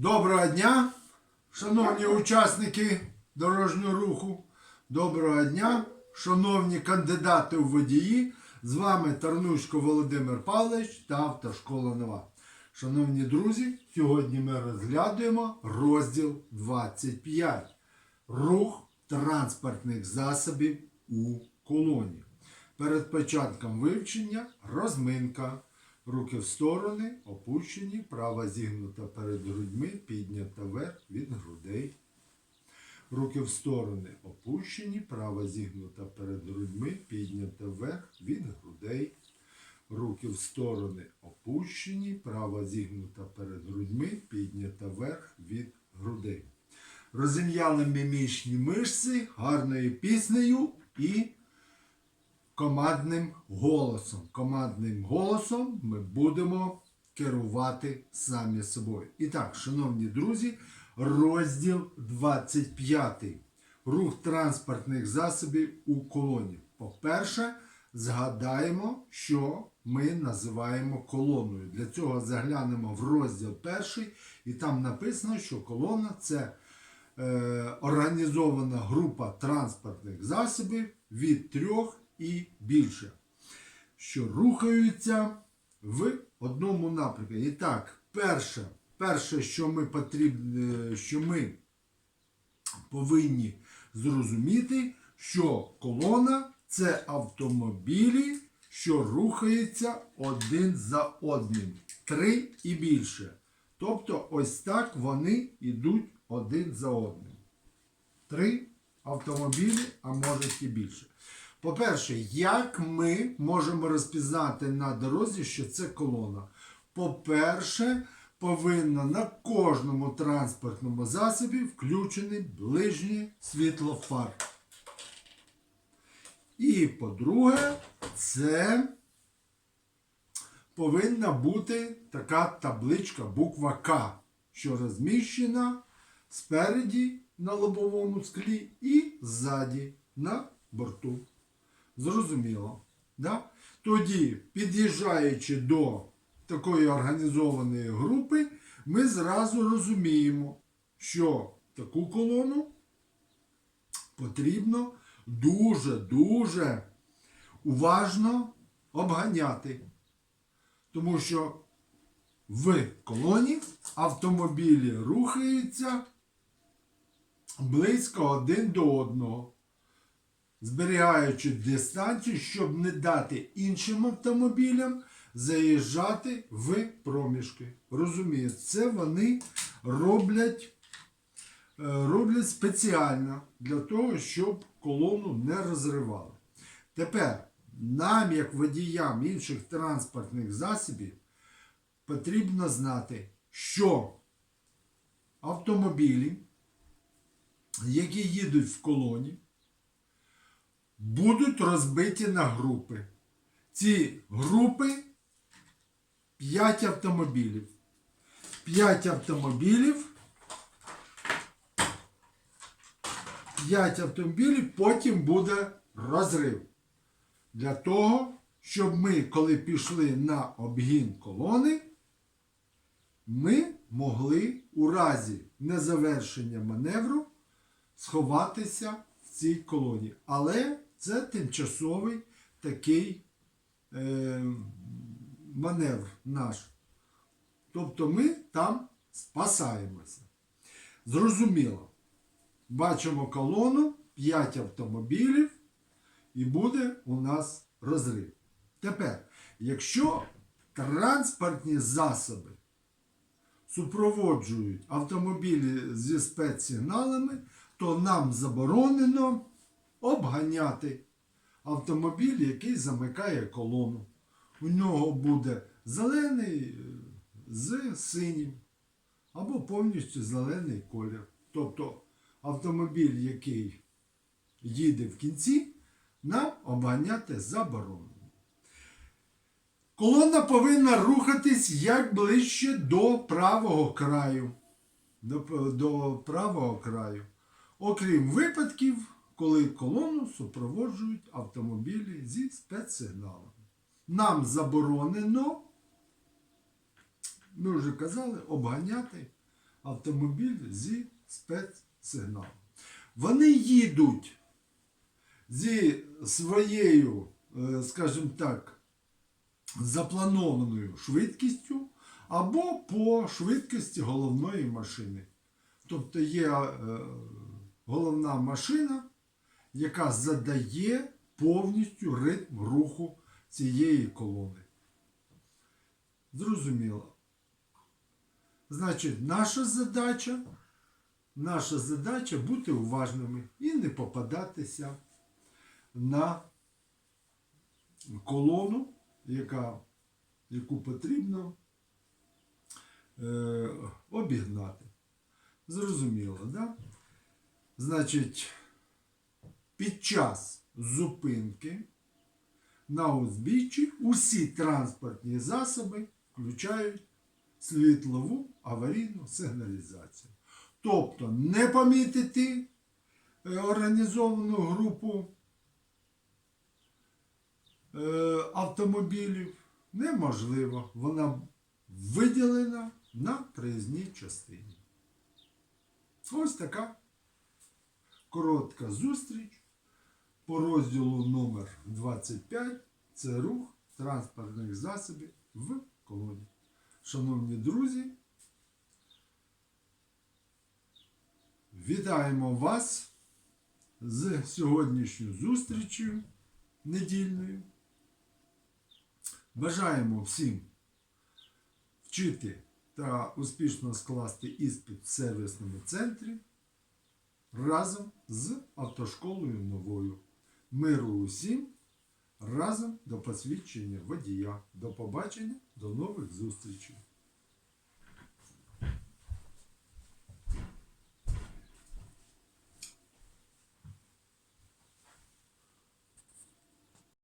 Доброго дня, шановні учасники дорожнього руху. Доброго дня, шановні кандидати у водії. З вами Тарнушко Володимир Павлович та Автошкола Нова. Шановні друзі, сьогодні ми розглядуємо розділ 25. Рух транспортних засобів у колоні. Перед початком вивчення розминка. Руки в сторони, опущені, права зігнута перед грудьми, піднята вверх від грудей. Руки в сторони опущені, права зігнута перед грудьми, піднята вверх від грудей. Руки в сторони опущені, права зігнута перед грудьми, піднята вверх від грудей. Розім'яли мімічні мишці гарною піснею і командним голосом. Командним голосом ми будемо керувати самі собою. І так, шановні друзі, розділ 25. Рух транспортних засобів у колоні. По-перше, згадаємо, що ми називаємо колоною. Для цього заглянемо в розділ перший, і там написано, що колона це е, організована група транспортних засобів від трьох і більше, що рухаються в одному напрямку. І так, перше, перше, що ми потрібно, що ми повинні зрозуміти, що колона це автомобілі, що рухаються один за одним. Три і більше. Тобто, ось так вони йдуть один за одним. Три автомобілі, а може і більше. По-перше, як ми можемо розпізнати на дорозі, що це колона? По-перше, повинно на кожному транспортному засобі включений ближнє світло фар. І по-друге, це повинна бути така табличка, буква К, що розміщена спереді на лобовому склі і ззаді на борту. Зрозуміло. Да? Тоді, під'їжджаючи до такої організованої групи, ми зразу розуміємо, що таку колону потрібно дуже-дуже уважно обганяти. Тому що в колоні автомобілі рухаються близько один до одного зберігаючи дистанцію, щоб не дати іншим автомобілям заїжджати в проміжки. Розумієте, це вони роблять, е, роблять спеціально для того, щоб колону не розривали. Тепер нам, як водіям інших транспортних засобів, потрібно знати, що автомобілі, які їдуть в колоні, будуть розбиті на групи. Ці групи 5 автомобілів. 5 автомобілів. 5 автомобілів, потім буде розрив. Для того, щоб ми, коли пішли на обгін колони, ми могли у разі незавершення маневру сховатися в цій колоні. Але це тимчасовий такий е, маневр наш. Тобто ми там спасаємося. Зрозуміло. Бачимо колону, 5 автомобілів, і буде у нас розрив. Тепер, якщо транспортні засоби супроводжують автомобілі зі спецсигналами, то нам заборонено обганяти автомобіль, який замикає колону. У нього буде зелений е, з синім або повністю зелений колір. Тобто автомобіль, який їде в кінці, нам обганяти заборонено. Колона повинна рухатись як ближче до правого краю. До, до правого краю. Окрім випадків, коли колону супроводжують автомобілі зі спецсигналами. Нам заборонено, ми вже казали, обганяти автомобіль зі спецсигналом. Вони їдуть зі своєю, е, скажімо так, запланованою швидкістю або по швидкості головної машини. Тобто є е, головна машина, яка задає повністю ритм руху цієї колони. Зрозуміло. Значить, наша задача, наша задача бути уважними і не попадатися на колону, яка, яку потрібно е, обігнати. Зрозуміло, да? Значить, під час зупинки на узбіччі усі транспортні засоби включають світлову аварійну сигналізацію. Тобто не помітити е, організовану групу е, автомобілів неможливо. Вона виділена на проїзній частині. Ось така коротка зустріч по розділу номер 25 це рух транспортних засобів в колоні. Шановні друзі, вітаємо вас з сьогоднішньою зустрічю недільною. Бажаємо всім вчити та успішно скласти іспит в сервісному центрі разом з автошколою новою. Миру усім разом до посвідчення водія. До побачення, до нових зустрічей.